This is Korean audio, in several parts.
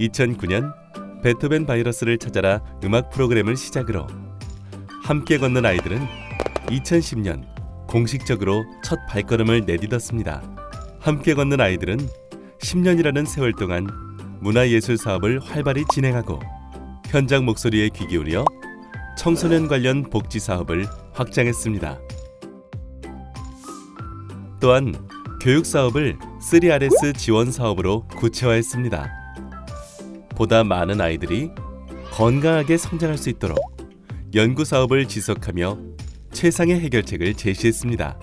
2009년 베토벤 바이러스를 찾아라 음악 프로그램을 시작으로 함께 걷는 아이들은 2010년 공식적으로 첫 발걸음을 내딛었습니다. 함께 걷는 아이들은 10년이라는 세월 동안 문화예술 사업을 활발히 진행하고 현장 목소리에 귀 기울여 청소년 관련 복지 사업을 확장했습니다. 또한 교육 사업을 3RS 지원 사업으로 구체화했습니다. 보다 많은 아이들이 건강하게 성장할 수 있도록 연구 사업을 지속하며 최상의 해결책을 제시했습니다.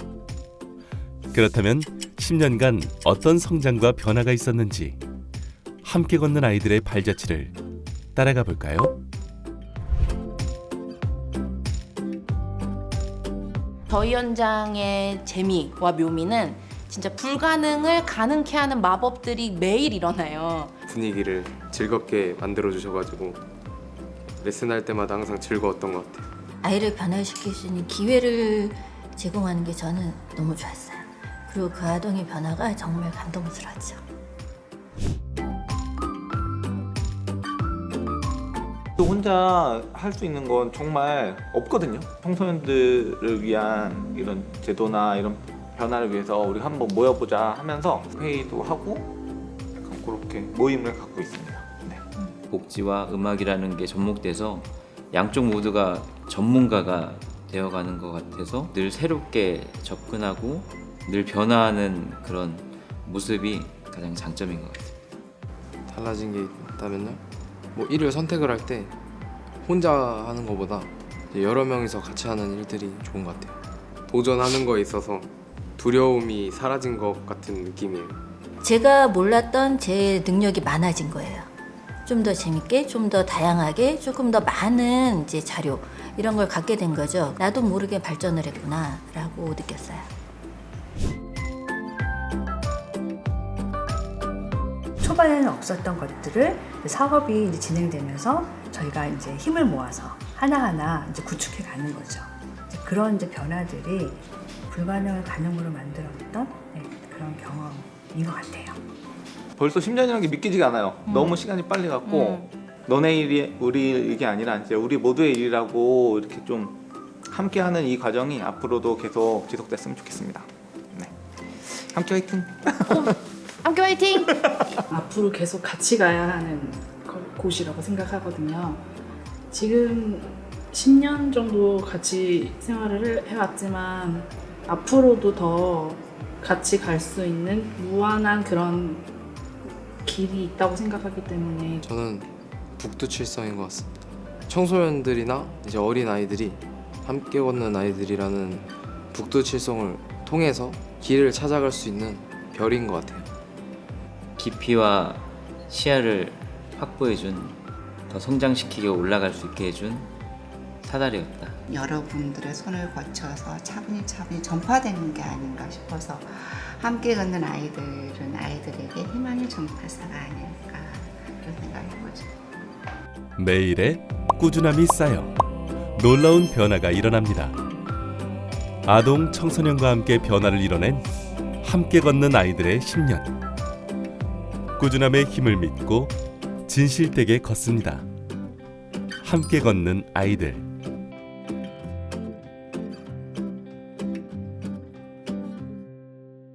그렇다면 10년간 어떤 성장과 변화가 있었는지 함께 걷는 아이들의 발자취를 따라가 볼까요? 저희 현장의 재미와 묘미는 진짜 불가능을 가능케 하는 마법들이 매일 일어나요. 분위기를 즐겁게 만들어 주셔가지고 레슨할 때마다 항상 즐거웠던 것 같아요. 아이를 변화시킬 수 있는 기회를 제공하는 게 저는 너무 좋았어요. 그리고 그 아동의 변화가 정말 감동스러웠죠. 또 혼자 할 수 있는 건 정말 없거든요. 청소년들을 위한 이런 제도나 이런 변화를 위해서 우리 한번 모여보자 하면서 회의도 하고 약간 그렇게 모임을 갖고 있습니다. 네. 복지와 음악이라는 게 접목돼서 양쪽 모두가 전문가가 되어가는 것 같아서 늘 새롭게 접근하고 늘 변화하는 그런 모습이 가장 장점인 것 같아요. 달라진 게 있다면요? 뭐 일을 선택을 할 때 혼자 하는 것보다 이제 여러 명이서 같이 하는 일들이 좋은 것 같아요. 도전하는 거에 있어서 두려움이 사라진 것 같은 느낌이에요. 제가 몰랐던 제 능력이 많아진 거예요. 좀 더 재밌게, 좀 더 다양하게, 조금 더 많은 이제 자료 이런 걸 갖게 된 거죠. 나도 모르게 발전을 했구나라고 느꼈어요. 초반에는 없었던 것들을 사업이 이제 진행되면서 저희가 이제 힘을 모아서 하나하나 이제 구축해 가는 거죠. 이제 그런 이제 변화들이 불가능을 가능으로 만들었던 네, 그런 경험인 것 같아요. 벌써 10년이라는 게 믿기지가 않아요. 너무 시간이 빨리 갔고 너네 일이 우리 일이 아니라 이제 우리 모두의 일이라고 이렇게 좀 함께하는 이 과정이 앞으로도 계속 지속됐으면 좋겠습니다. 네. 함께 화이팅! 함께 화이팅! 앞으로 계속 같이 가야 하는 거- 곳이라고 생각하거든요. 지금 10년 정도 같이 생활을 해- 해왔지만 앞으로도 더 같이 갈 수 있는 무한한 그런 길이 있다고 생각하기 때문에 저는 북두칠성인 것 같습니다. 청소년들이나 이제 어린 아이들이 함께 걷는 아이들이라는 북두칠성을 통해서 길을 찾아갈 수 있는 별인 것 같아요. 깊이와 시야를 확보해준 더 성장시키게 올라갈 수 있게 해준 사다리였다. 여러분들의 손을 거쳐서 차분히 차분히 전파되는 게 아닌가 싶어서 함께 걷는 아이들은 아이들에게 희망의 전파사가 아닐까 그런 생각을 해보죠. 매일의 꾸준함이 쌓여 놀라운 변화가 일어납니다. 아동 청소년과 함께 변화를 이뤄낸 함께 걷는 아이들의 10년. 꾸준함의 힘을 믿고 진실되게 걷습니다. 함께 걷는 아이들.